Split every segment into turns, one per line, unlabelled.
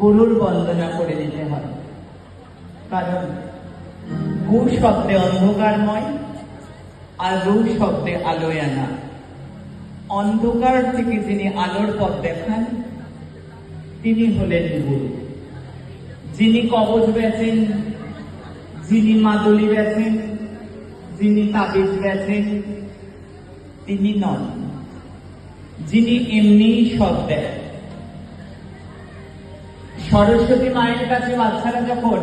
গুরুর বন্দনা করে নিতে হয়। কারণ গু শব্দে অন্ধকারময় আর রু শব্দে আলোয় আনা। অন্ধকার থেকে যিনি আলোর পথ দেখান, তিনি হলেন গুরু। যিনি কবচ বেচেন যিনি মাদুলি বেচেন যিনি তাবিজ বেচেন তিনি নন। যিনি এমনি সব দেন সরস্বতী মায়ের কাছে বাচ্চারা যখন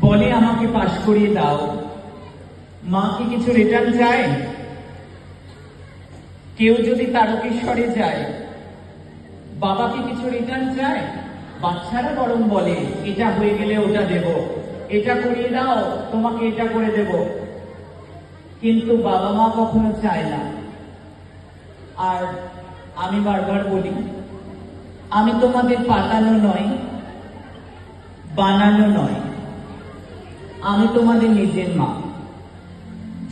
বলে, আমাকে পাশ করিয়ে দাও। মা কি কিছু রিটার্ন চায়? কেউ যদি তারকেশ্বরে যায়, বাবা কি কিছু রিটার্ন চায়? বাচ্চারা বরং বলে, এটা হয়ে গেলে ওটা দেব, এটা করিয়ে দাও, তোমাকে এটা করে দেব। কিন্তু বাবা মা কখনো চায় না। আর আমি বারবার বলি আমি তোমাদের পাতানো নয়, বানানো নয়। আমি তোমাদের নিজের মা।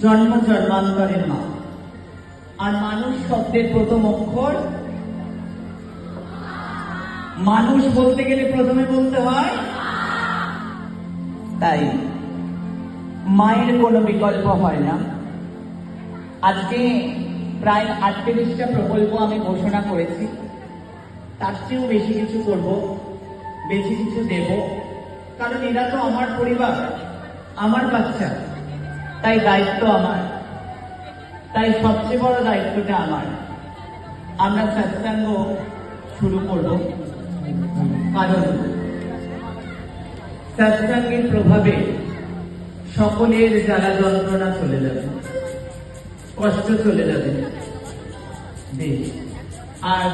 জন্ম জন্মান্তরের মা। আর মানুষ শব্দের প্রথম অক্ষর? মানুষ বলতে গেলে প্রথমে বলতে হয়? তাই। মায়ের কোনো বিকল্প হয় না। আজকে প্রায় আটত্রিশটা প্রকল্প আমি ঘোষণা করেছি। তার চেয়েও বেশি কিছু করব, বেশি কিছু দেব। কারণ এরা তো আমার পরিবার, আমার বাচ্চা। তাই দায়িত্ব আমার। তাই সবচেয়ে বড় দায়িত্বটা আমার। আমরা সৎসাঙ্গ শুরু করব। কারণ সৎসাঙ্গের প্রভাবে সকলের জ্বালা যন্ত্রণা চলে যাবে, কষ্ট চলে যাবে। আর